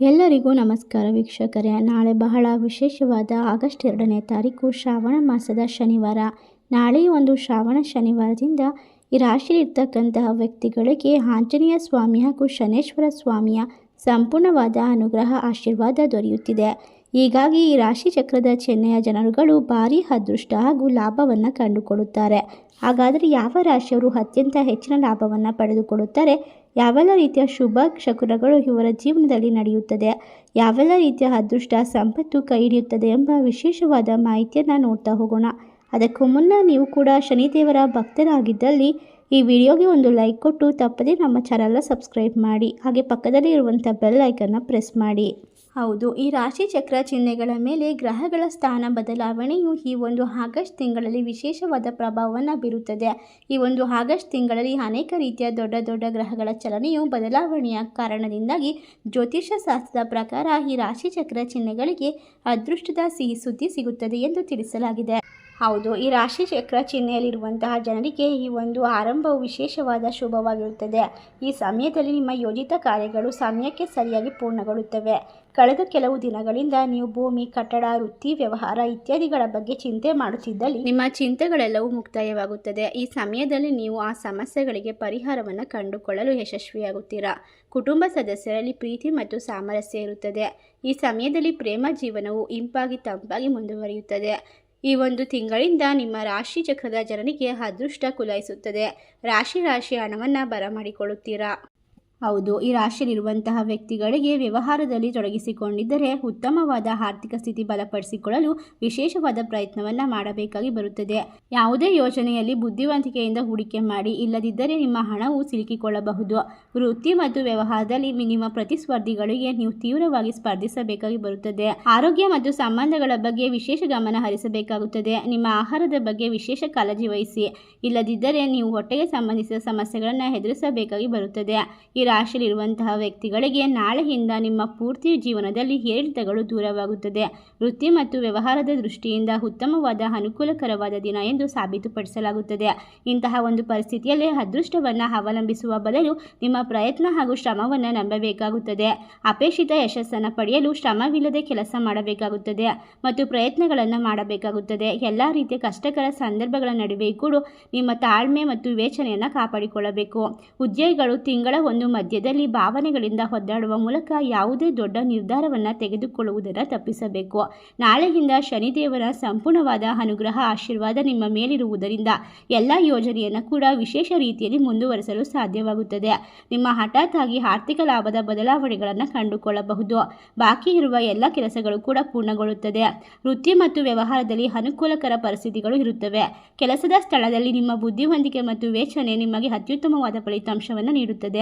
ಎಲ್ಲರಿಗೂ ನಮಸ್ಕಾರ ವೀಕ್ಷಕರೇ. ನಾಳೆ ಬಹಳ ವಿಶೇಷವಾದ ಆಗಸ್ಟ್ ಎರಡನೇ ತಾರೀಕು ಶ್ರಾವಣ ಮಾಸದ ಶನಿವಾರ. ನಾಳೆ ಒಂದು ಶ್ರಾವಣ ಶನಿವಾರದಿಂದ ಈ ರಾಶಿಯಲ್ಲಿರ್ತಕ್ಕಂತಹ ವ್ಯಕ್ತಿಗಳಿಗೆ ಆಂಜನೇಯ ಸ್ವಾಮಿ ಹಾಗೂ ಶನೇಶ್ವರ ಸ್ವಾಮಿಯ ಸಂಪೂರ್ಣವಾದ ಅನುಗ್ರಹ, ಆಶೀರ್ವಾದ ದೊರೆಯುತ್ತಿದೆ. ಹೀಗಾಗಿ ಈ ರಾಶಿ ಚಕ್ರದ ಚೆನ್ನೆಯ ಜನರುಗಳು ಭಾರಿ ಅದೃಷ್ಟ ಹಾಗೂ ಲಾಭವನ್ನು ಕಂಡುಕೊಳ್ಳುತ್ತಾರೆ. ಹಾಗಾದರೆ ಯಾವ ರಾಶಿಯವರು ಅತ್ಯಂತ ಹೆಚ್ಚಿನ ಲಾಭವನ್ನು ಪಡೆದುಕೊಳ್ಳುತ್ತಾರೆ? ಯಾವೆಲ್ಲ ರೀತಿಯ ಶುಭ ಶಕುನಗಳು ಇವರ ಜೀವನದಲ್ಲಿ ನಡೆಯುತ್ತದೆ? ಯಾವೆಲ್ಲ ರೀತಿಯ ಅದೃಷ್ಟ ಸಂಪತ್ತು ಕೈ ಹಿಡಿಯುತ್ತದೆ ಎಂಬ ವಿಶೇಷವಾದ ಮಾಹಿತಿಯನ್ನು ನೋಡ್ತಾ ಹೋಗೋಣ. ಅದಕ್ಕೂ ಮುನ್ನ ನೀವು ಕೂಡ ಶನಿದೇವರ ಭಕ್ತರಾಗಿದ್ದಲ್ಲಿ ಈ ವಿಡಿಯೋಗೆ ಒಂದು ಲೈಕ್ ಕೊಟ್ಟು ತಪ್ಪದೇ ನಮ್ಮ ಚಾನಲ್ನ ಸಬ್ಸ್ಕ್ರೈಬ್ ಮಾಡಿ, ಹಾಗೆ ಪಕ್ಕದಲ್ಲಿ ಇರುವಂಥ ಬೆಲ್ ಐಕನ್ನ ಪ್ರೆಸ್ ಮಾಡಿ. ಹೌದು, ಈ ರಾಶಿ ಚಕ್ರ ಚಿಹ್ನೆಗಳ ಮೇಲೆ ಗ್ರಹಗಳ ಸ್ಥಾನ ಬದಲಾವಣೆಯು ಈ ಒಂದು ಆಗಸ್ಟ್ ತಿಂಗಳಲ್ಲಿ ವಿಶೇಷವಾದ ಪ್ರಭಾವವನ್ನು ಬೀರುತ್ತದೆ. ಈ ಒಂದು ಆಗಸ್ಟ್ ತಿಂಗಳಲ್ಲಿ ಅನೇಕ ರೀತಿಯ ದೊಡ್ಡ ದೊಡ್ಡ ಗ್ರಹಗಳ ಚಲನೆಯು ಬದಲಾವಣೆಯ ಕಾರಣದಿಂದಾಗಿ ಜ್ಯೋತಿಷ್ಯ ಶಾಸ್ತ್ರದ ಪ್ರಕಾರ ಈ ರಾಶಿ ಚಕ್ರ ಚಿಹ್ನೆಗಳಿಗೆ ಅದೃಷ್ಟದ ಸಿಹಿ ಸುದ್ದಿ ಸಿಗುತ್ತದೆ ಎಂದು ತಿಳಿಸಲಾಗಿದೆ. ಹೌದು, ಈ ರಾಶಿ ಚಕ್ರ ಚಿಹ್ನೆಯಲ್ಲಿರುವಂತಹ ಜನರಿಗೆ ಈ ಒಂದು ಆರಂಭವು ವಿಶೇಷವಾದ ಶುಭವಾಗಿರುತ್ತದೆ. ಈ ಸಮಯದಲ್ಲಿ ನಿಮ್ಮ ಯೋಜಿತ ಕಾರ್ಯಗಳು ಸಮಯಕ್ಕೆ ಸರಿಯಾಗಿ ಪೂರ್ಣಗೊಳ್ಳುತ್ತವೆ. ಕಳೆದ ಕೆಲವು ದಿನಗಳಿಂದ ನೀವು ಭೂಮಿ, ಕಟ್ಟಡ, ವೃತ್ತಿ, ವ್ಯವಹಾರ ಇತ್ಯಾದಿಗಳ ಬಗ್ಗೆ ಚಿಂತೆ ಮಾಡುತ್ತಿದ್ದಲ್ಲಿ ನಿಮ್ಮ ಚಿಂತೆಗಳೆಲ್ಲವೂ ಮುಕ್ತಾಯವಾಗುತ್ತದೆ. ಈ ಸಮಯದಲ್ಲಿ ನೀವು ಆ ಸಮಸ್ಯೆಗಳಿಗೆ ಪರಿಹಾರವನ್ನು ಕಂಡುಕೊಳ್ಳಲು ಯಶಸ್ವಿಯಾಗುತ್ತೀರಾ? ಕುಟುಂಬ ಸದಸ್ಯರಲ್ಲಿ ಪ್ರೀತಿ ಮತ್ತು ಸಾಮರಸ್ಯ ಇರುತ್ತದೆ. ಈ ಸಮಯದಲ್ಲಿ ಪ್ರೇಮ ಜೀವನವು ಇಂಪಾಗಿ ತಂಪಾಗಿ ಮುಂದುವರಿಯುತ್ತದೆ. ಈ ಒಂದು ತಿಂಗಳಿಂದ ನಿಮ್ಮ ರಾಶಿ ಚಕ್ರದ ಜನನಿಗೆ ಅದೃಷ್ಟ ಕುಲಾಯಿಸುತ್ತದೆ. ರಾಶಿ ರಾಶಿ ಹಣವನ್ನು ಬರಮಾಡಿಕೊಳ್ಳುತ್ತೀರಾ? ಹೌದು, ಈ ರಾಶಿಯಲ್ಲಿರುವಂತಹ ವ್ಯಕ್ತಿಗಳಿಗೆ ವ್ಯವಹಾರದಲ್ಲಿ ತೊಡಗಿಸಿಕೊಂಡಿದ್ದರೆ ಉತ್ತಮವಾದ ಆರ್ಥಿಕ ಸ್ಥಿತಿ ಬಲಪಡಿಸಿಕೊಳ್ಳಲು ವಿಶೇಷವಾದ ಪ್ರಯತ್ನವನ್ನು ಮಾಡಬೇಕಾಗಿ ಬರುತ್ತದೆ. ಯಾವುದೇ ಯೋಜನೆಯಲ್ಲಿ ಬುದ್ಧಿವಂತಿಕೆಯಿಂದ ಹೂಡಿಕೆ ಮಾಡಿ, ಇಲ್ಲದಿದ್ದರೆ ನಿಮ್ಮ ಹಣವು ಸಿಲುಕಿಕೊಳ್ಳಬಹುದು. ವೃತ್ತಿ ಮತ್ತು ವ್ಯವಹಾರದಲ್ಲಿ ನಿಮ್ಮ ಪ್ರತಿಸ್ಪರ್ಧಿಗಳಿಗೆ ನೀವು ತೀವ್ರವಾಗಿ ಸ್ಪರ್ಧಿಸಬೇಕಾಗಿ ಬರುತ್ತದೆ. ಆರೋಗ್ಯ ಮತ್ತು ಸಂಬಂಧಗಳ ಬಗ್ಗೆ ವಿಶೇಷ ಗಮನ ಹರಿಸಬೇಕಾಗುತ್ತದೆ. ನಿಮ್ಮ ಆಹಾರದ ಬಗ್ಗೆ ವಿಶೇಷ ಕಾಳಜಿ ವಹಿಸಿ, ಇಲ್ಲದಿದ್ದರೆ ನೀವು ಹೊಟ್ಟೆಗೆ ಸಂಬಂಧಿಸಿದ ಸಮಸ್ಯೆಗಳನ್ನು ಎದುರಿಸಬೇಕಾಗಿ ಬರುತ್ತದೆ. ಈ ರಾಶಿಯಲ್ಲಿರುವಂತಹ ವ್ಯಕ್ತಿಗಳಿಗೆ ನಾಳೆಯಿಂದ ನಿಮ್ಮ ಪೂರ್ತಿ ಜೀವನದಲ್ಲಿ ಏರಿಳಿತಗಳು ದೂರವಾಗುತ್ತದೆ. ವೃತ್ತಿ ಮತ್ತು ವ್ಯವಹಾರದ ದೃಷ್ಟಿಯಿಂದ ಉತ್ತಮವಾದ, ಅನುಕೂಲಕರವಾದ ದಿನ ಎಂದು ಸಾಬೀತುಪಡಿಸಲಾಗುತ್ತದೆ. ಇಂತಹ ಒಂದು ಪರಿಸ್ಥಿತಿಯಲ್ಲಿ ಅದೃಷ್ಟವನ್ನು ಅವಲಂಬಿಸುವ ಬದಲು ನಿಮ್ಮ ಪ್ರಯತ್ನ ಹಾಗೂ ಶ್ರಮವನ್ನು ನಂಬಬೇಕಾಗುತ್ತದೆ. ಅಪೇಕ್ಷಿತ ಯಶಸ್ಸನ್ನು ಪಡೆಯಲು ಶ್ರಮವಿಲ್ಲದೆ ಕೆಲಸ ಮಾಡಬೇಕಾಗುತ್ತದೆ ಮತ್ತು ಪ್ರಯತ್ನಗಳನ್ನು ಮಾಡಬೇಕಾಗುತ್ತದೆ. ಎಲ್ಲ ರೀತಿಯ ಕಷ್ಟಕರ ಸಂದರ್ಭಗಳ ನಡುವೆಯೂ ಕೂಡ ನಿಮ್ಮ ತಾಳ್ಮೆ ಮತ್ತು ವಿವೇಚನೆಯನ್ನು ಕಾಪಾಡಿಕೊಳ್ಳಬೇಕು. ಉದ್ಯೋಗಿಗಳು ತಿಂಗಳ ಒಂದು ಮಧ್ಯದಲ್ಲಿ ಭಾವನೆಗಳಿಂದ ಒದ್ದಾಡುವ ಮೂಲಕ ಯಾವುದೇ ದೊಡ್ಡ ನಿರ್ಧಾರವನ್ನು ತೆಗೆದುಕೊಳ್ಳುವುದನ್ನು ತಪ್ಪಿಸಬೇಕು. ನಾಳೆಯಿಂದ ಶನಿದೇವರ ಸಂಪೂರ್ಣವಾದ ಅನುಗ್ರಹ ಆಶೀರ್ವಾದ ನಿಮ್ಮ ಮೇಲಿರುವುದರಿಂದ ಎಲ್ಲ ಯೋಜನೆಯನ್ನು ಕೂಡ ವಿಶೇಷ ರೀತಿಯಲ್ಲಿ ಮುಂದುವರೆಸಲು ಸಾಧ್ಯವಾಗುತ್ತದೆ. ನಿಮ್ಮ ಹಠಾತ್ ಆಗಿ ಆರ್ಥಿಕ ಲಾಭದ ಬದಲಾವಣೆಗಳನ್ನು ಕಂಡುಕೊಳ್ಳಬಹುದು. ಬಾಕಿ ಇರುವ ಎಲ್ಲ ಕೆಲಸಗಳು ಕೂಡ ಪೂರ್ಣಗೊಳ್ಳುತ್ತದೆ. ವೃತ್ತಿ ಮತ್ತು ವ್ಯವಹಾರದಲ್ಲಿ ಅನುಕೂಲಕರ ಪರಿಸ್ಥಿತಿಗಳು ಇರುತ್ತವೆ. ಕೆಲಸದ ಸ್ಥಳದಲ್ಲಿ ನಿಮ್ಮ ಬುದ್ಧಿವಂತಿಕೆ ಮತ್ತು ವೇಚನೆ ನಿಮಗೆ ಅತ್ಯುತ್ತಮವಾದ ಫಲಿತಾಂಶವನ್ನು ನೀಡುತ್ತದೆ.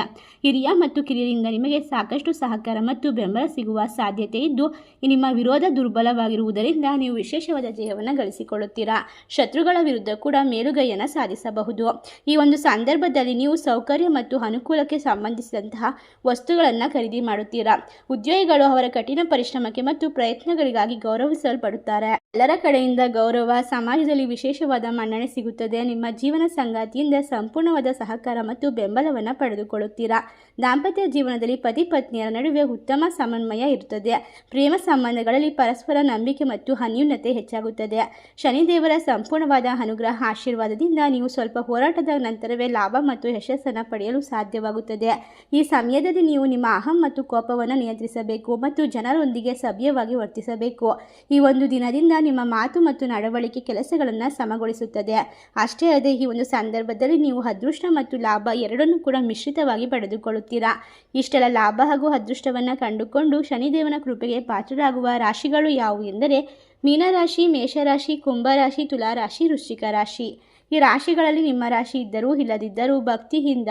ಹಿರಿಯ ಮತ್ತು ಕಿರಿಯರಿಂದ ನಿಮಗೆ ಸಾಕಷ್ಟು ಸಹಕಾರ ಮತ್ತು ಬೆಂಬಲ ಸಿಗುವ ಸಾಧ್ಯತೆ ಇದ್ದು ನಿಮ್ಮ ವಿರೋಧ ದುರ್ಬಲವಾಗಿರುವುದರಿಂದ ನೀವು ವಿಶೇಷವಾದ ಜಯವನ್ನು ಗಳಿಸಿಕೊಳ್ಳುತ್ತೀರಾ? ಶತ್ರುಗಳ ವಿರುದ್ಧ ಕೂಡ ಮೇಲುಗೈಯನ್ನು ಸಾಧಿಸಬಹುದು. ಈ ಒಂದು ಸಂದರ್ಭದಲ್ಲಿ ನೀವು ಸೌಕರ್ಯ ಮತ್ತು ಅನುಕೂಲಕ್ಕೆ ಸಂಬಂಧಿಸಿದಂತಹ ವಸ್ತುಗಳನ್ನು ಖರೀದಿ ಮಾಡುತ್ತೀರಾ? ಉದ್ಯೋಗಿಗಳು ಅವರ ಕಠಿಣ ಪರಿಶ್ರಮಕ್ಕೆ ಮತ್ತು ಪ್ರಯತ್ನಗಳಿಗಾಗಿ ಗೌರವಿಸಲ್ಪಡುತ್ತಾರೆ. ಎಲ್ಲರ ಕಡೆಯಿಂದ ಗೌರವ, ಸಮಾಜದಲ್ಲಿ ವಿಶೇಷವಾದ ಮನ್ನಣೆ ಸಿಗುತ್ತದೆ. ನಿಮ್ಮ ಜೀವನ ಸಂಗಾತಿಯಿಂದ ಸಂಪೂರ್ಣವಾದ ಸಹಕಾರ ಮತ್ತು ಬೆಂಬಲವನ್ನು ಪಡೆದುಕೊಳ್ಳುತ್ತೀರಾ? ದಾಂಪತ್ಯ ಜೀವನದಲ್ಲಿ ಪತಿ ಪತ್ನಿಯರ ನಡುವೆ ಉತ್ತಮ ಸಮನ್ವಯ ಇರುತ್ತದೆ. ಪ್ರೇಮ ಸಂಬಂಧಗಳಲ್ಲಿ ಪರಸ್ಪರ ನಂಬಿಕೆ ಮತ್ತು ಅನ್ಯೂನ್ಯತೆ ಹೆಚ್ಚಾಗುತ್ತದೆ. ಶನಿದೇವರ ಸಂಪೂರ್ಣವಾದ ಅನುಗ್ರಹ ಆಶೀರ್ವಾದದಿಂದ ನೀವು ಸ್ವಲ್ಪ ಹೋರಾಟದ ನಂತರವೇ ಲಾಭ ಮತ್ತು ಯಶಸ್ಸನ್ನು ಪಡೆಯಲು ಸಾಧ್ಯವಾಗುತ್ತದೆ. ಈ ಸಮಯದಲ್ಲಿ ನೀವು ನಿಮ್ಮ ಅಹಂ ಮತ್ತು ಕೋಪವನ್ನು ನಿಯಂತ್ರಿಸಬೇಕು ಮತ್ತು ಜನರೊಂದಿಗೆ ಸಭ್ಯವಾಗಿ ವರ್ತಿಸಬೇಕು. ಈ ಒಂದು ದಿನದಿಂದ ನಿಮ್ಮ ಮಾತು ಮತ್ತು ನಡವಳಿಕೆ ಕೆಲಸಗಳನ್ನು ಸಮಗೊಳಿಸುತ್ತದೆ. ಅಷ್ಟೇ ಅಲ್ಲದೆ ಈ ಒಂದು ಸಂದರ್ಭದಲ್ಲಿ ನೀವು ಅದೃಷ್ಟ ಮತ್ತು ಲಾಭ ಎರಡನ್ನೂ ಕೂಡ ಮಿಶ್ರಿತವಾಗಿ ಪಡೆದುಕೊಳ್ಳುತ್ತೀರಾ? ಇಷ್ಟೆಲ್ಲ ಲಾಭ ಹಾಗೂ ಅದೃಷ್ಟವನ್ನು ಕಂಡುಕೊಂಡು ಶನಿದೇವನ ಕೃಪೆಗೆ ಪಾತ್ರರಾಗುವ ರಾಶಿಗಳು ಯಾವುವು ಎಂದರೆ, ಮೀನರಾಶಿ, ಮೇಷರಾಶಿ, ಕುಂಭರಾಶಿ, ತುಲಾರಾಶಿ, ವೃಶ್ಚಿಕ ರಾಶಿ. ಈ ರಾಶಿಗಳಲ್ಲಿ ನಿಮ್ಮ ರಾಶಿ ಇದ್ದರೂ ಇಲ್ಲದಿದ್ದರೂ ಭಕ್ತಿಯಿಂದ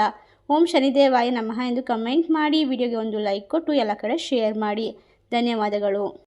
ಓಂ ಶನಿದೇವಾಯ ನಮಃ ಎಂದು ಕಮೆಂಟ್ ಮಾಡಿ, ವಿಡಿಯೋಗೆ ಒಂದು ಲೈಕ್ ಕೊಟ್ಟು ಎಲ್ಲ ಕಡೆ ಶೇರ್ ಮಾಡಿ. ಧನ್ಯವಾದಗಳು.